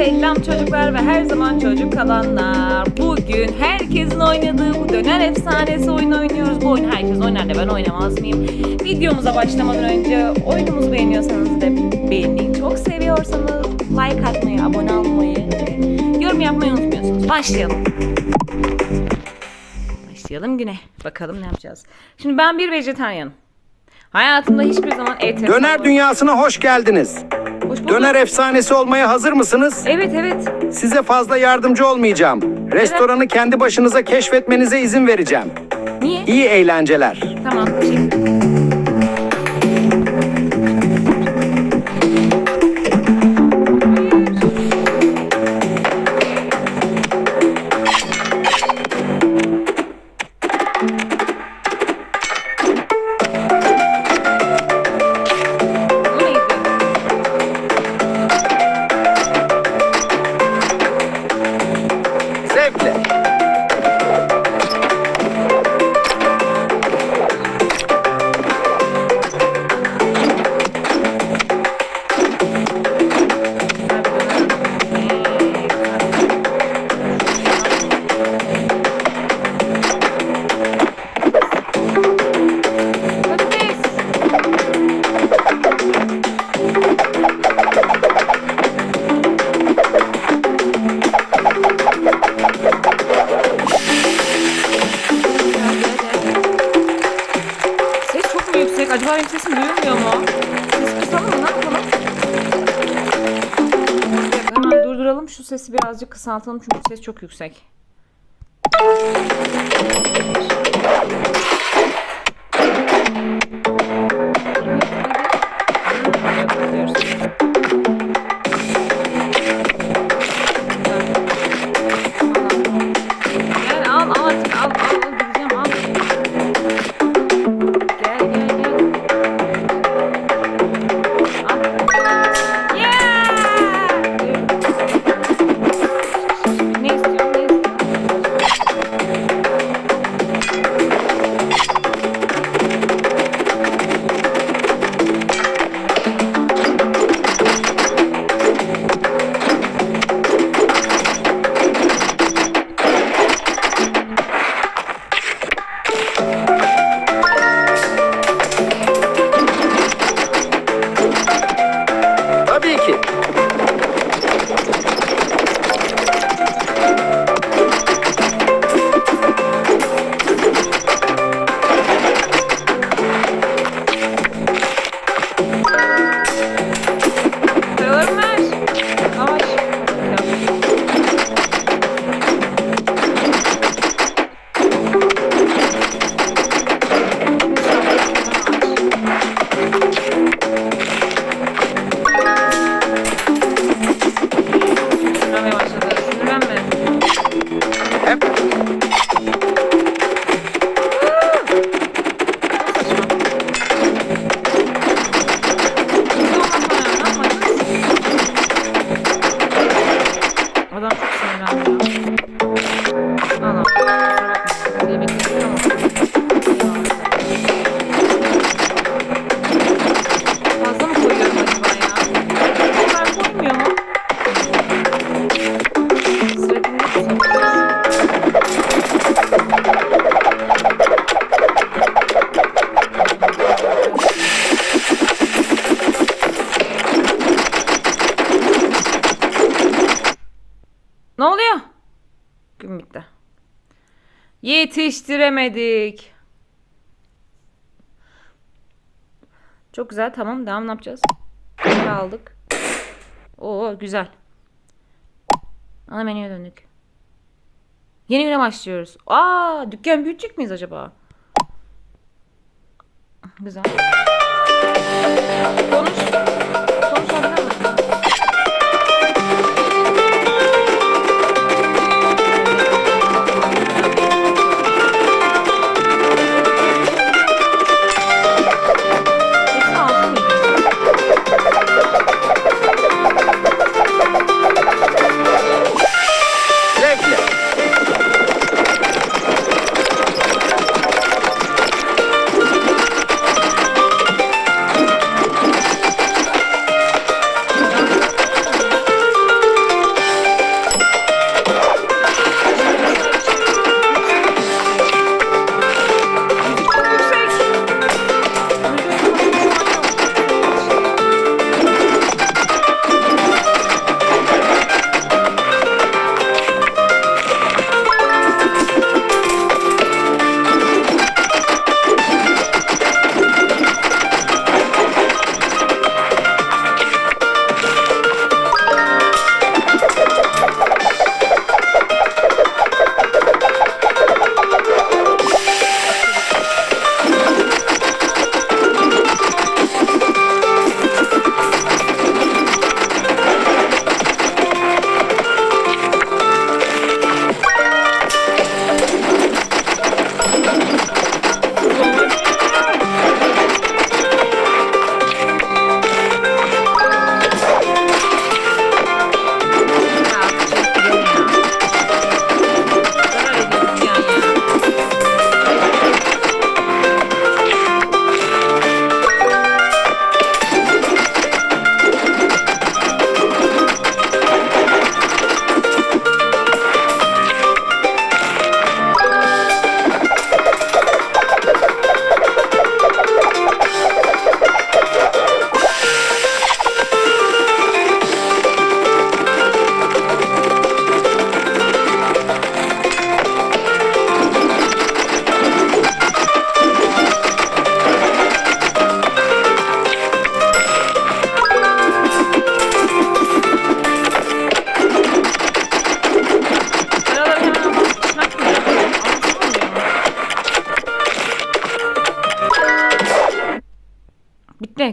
Selam çocuklar ve her zaman çocuk kalanlar. Bugün herkesin oynadığı bu döner efsanesi oyunu oynuyoruz. Bu oyunu herkes oynar da ben oynamaz mıyım? Videomuza başlamadan önce oyunumuzu beğeniyorsanız da beğenmeyi, çok seviyorsanız like atmayı, abone olmayı, yorum yapmayı unutmuyorsunuz. Başlayalım. Başlayalım güne. Bakalım ne yapacağız. Şimdi ben bir vejetaryenim. Hayatımda hiçbir zaman et Döner dünyasına hoş geldiniz. Hoş bulduk. Döner efsanesi olmaya hazır mısınız? Evet evet. Size fazla yardımcı olmayacağım. Restoranı kendi başınıza keşfetmenize izin vereceğim. Niye? İyi eğlenceler. Tamam teşekkür Bu Acaba benim sesim duyulmuyor mu? Ses kısalım mı? Ne yapalım? Hemen durduralım. Şu sesi birazcık kısaltalım çünkü ses çok yüksek. 7 Yetiştiremedik. Çok güzel. Tamam. Devam ne yapacağız? Bunu aldık. Oo güzel. Ana menüye döndük. Yeni güne başlıyoruz. Aa, dükkan büyütecek miyiz acaba? Güzel. Konuş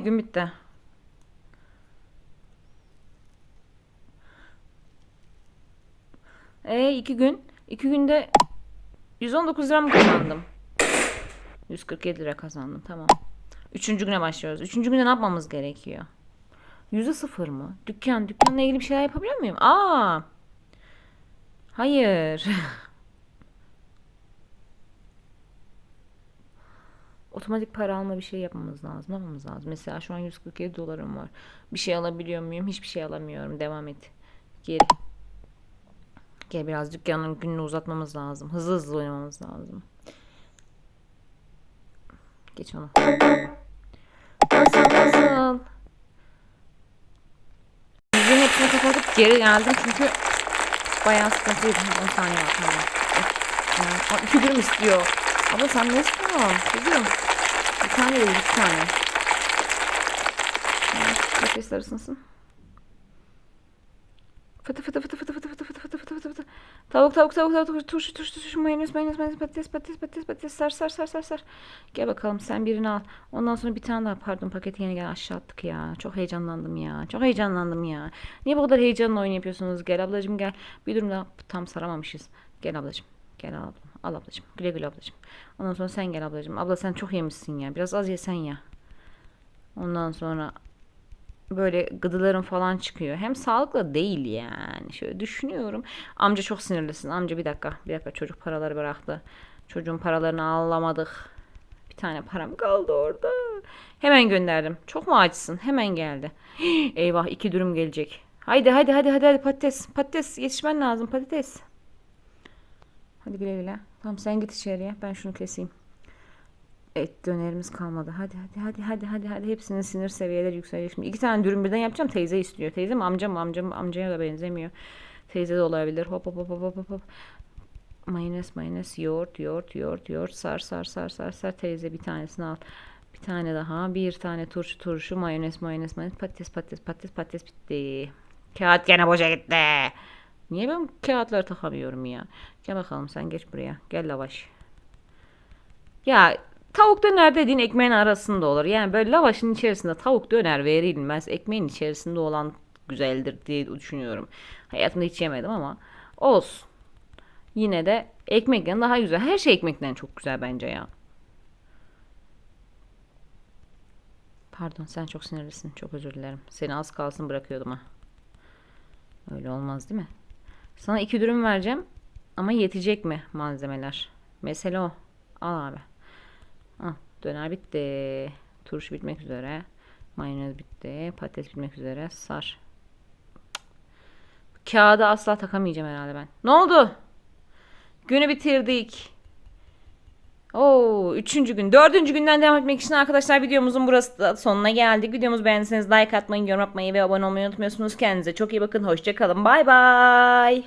Gün bitti. E iki gün. iki günde 119 lira mı kazandım? 147 lira kazandım. Tamam. Üçüncü güne başlıyoruz. Üçüncü günde ne yapmamız gerekiyor? Yüzde sıfır mı? Dükkan. Dükkanla ilgili bir şeyler yapabiliyor muyum? Aa. Hayır. Otomatik para alma bir şey yapmamız lazım. Yapmamız lazım? Mesela şu an 147 dolarım var. Bir şey alabiliyor muyum? Hiçbir şey alamıyorum. Devam et. Geri. Gel biraz dükkanın gününü uzatmamız lazım. Hızlı hızlı oynamamız lazım. Geç onu. Nasıl nasıl? Müziğin hepsini kapatıp geri geldim çünkü bayağı sıkıntıydı. 10 saniye var tamam. İki dürüm istiyor. Abla sen ne istiyorsun? Kızım. Bir tane değil, iki tane. Nefes arasınsın. Fıtı fıtı fıtı fıtı fıtı fıtı fıtı fıtı fıtı fıtı fıtı. Tavuk tavuk tavuk tavuk turşu turşu turşu mayonez mayonez mayonez patates patates patates patates sar sar sar sar sar. Gel bakalım sen birini al. Ondan sonra bir tane daha pardon paketi yine gel aşağı attık ya. Çok heyecanlandım ya. Çok heyecanlandım ya. Niye bu kadar heyecanla oyun yapıyorsunuz? Gel ablacığım gel. Bir durum daha tam saramamışız. Gel ablacığım. Gel ablam. Al ablacığım. Güle güle ablacığım. Ondan sonra sen gel ablacığım. Abla sen çok yemişsin ya. Biraz az yesen ya. Ondan sonra böyle gıdıların falan çıkıyor. Hem sağlıklı değil yani. Şöyle düşünüyorum. Amca çok sinirlisin. Amca bir dakika. Bir dakika çocuk paraları bıraktı. Çocuğun paralarını alamadık. Bir tane param kaldı orada. Hemen gönderdim. Çok mu açsın? Hemen geldi. Eyvah iki dürüm gelecek. Haydi hadi hadi hadi hadi patates. Patates yetişmen lazım patates. Hadi güle güle. Tamam sen git içeriye. Ben şunu keseyim. Et dönerimiz kalmadı. Hadi hadi hadi hadi hadi hadi hepsinin sinir seviyeleri yükselecek. Şimdi iki tane dürüm birden yapacağım. Teyze istiyor. Teyzem amcam amcam amcaya da benzemiyor. Teyze de olabilir. Hop hop hop hop hop hop. Mayonez mayonez yoğurt yoğurt yoğurt yoğurt sar sar sar sar sar teyze bir tanesini al. Bir tane daha bir tane turşu turşu mayonez mayonez mayonez patates patates patates patates bitti. Kağıt gene boşa gitti. Niye ben kağıtları takamıyorum ya? Gel bakalım sen geç buraya. Gel lavaş. Ya tavuk döner dediğin ekmeğin arasında olur. Yani böyle lavaşın içerisinde tavuk döner verilmez. Ekmeğin içerisinde olan güzeldir diye düşünüyorum. Hayatımda hiç yemedim ama olsun. Yine de ekmekten daha güzel. Her şey ekmekten çok güzel bence ya. Pardon sen çok sinirlisin. Çok özür dilerim. Seni az kalsın bırakıyordum ha. Öyle olmaz değil mi? Sana iki dürüm vereceğim. Ama yetecek mi malzemeler? Mesele o. Al abi. Al. Döner bitti. Turşu bitmek üzere. Mayonez bitti. Patates bitmek üzere. Sar. Kağıdı asla takamayacağım herhalde ben. Ne oldu? Günü bitirdik. Oo, üçüncü gün. Dördüncü günden devam etmek için arkadaşlar videomuzun burası da sonuna geldik. Videomuzu beğendiyseniz like atmayı, yorum yapmayı ve abone olmayı unutmuyorsunuz. Kendinize çok iyi bakın. Hoşçakalın. Bay bay.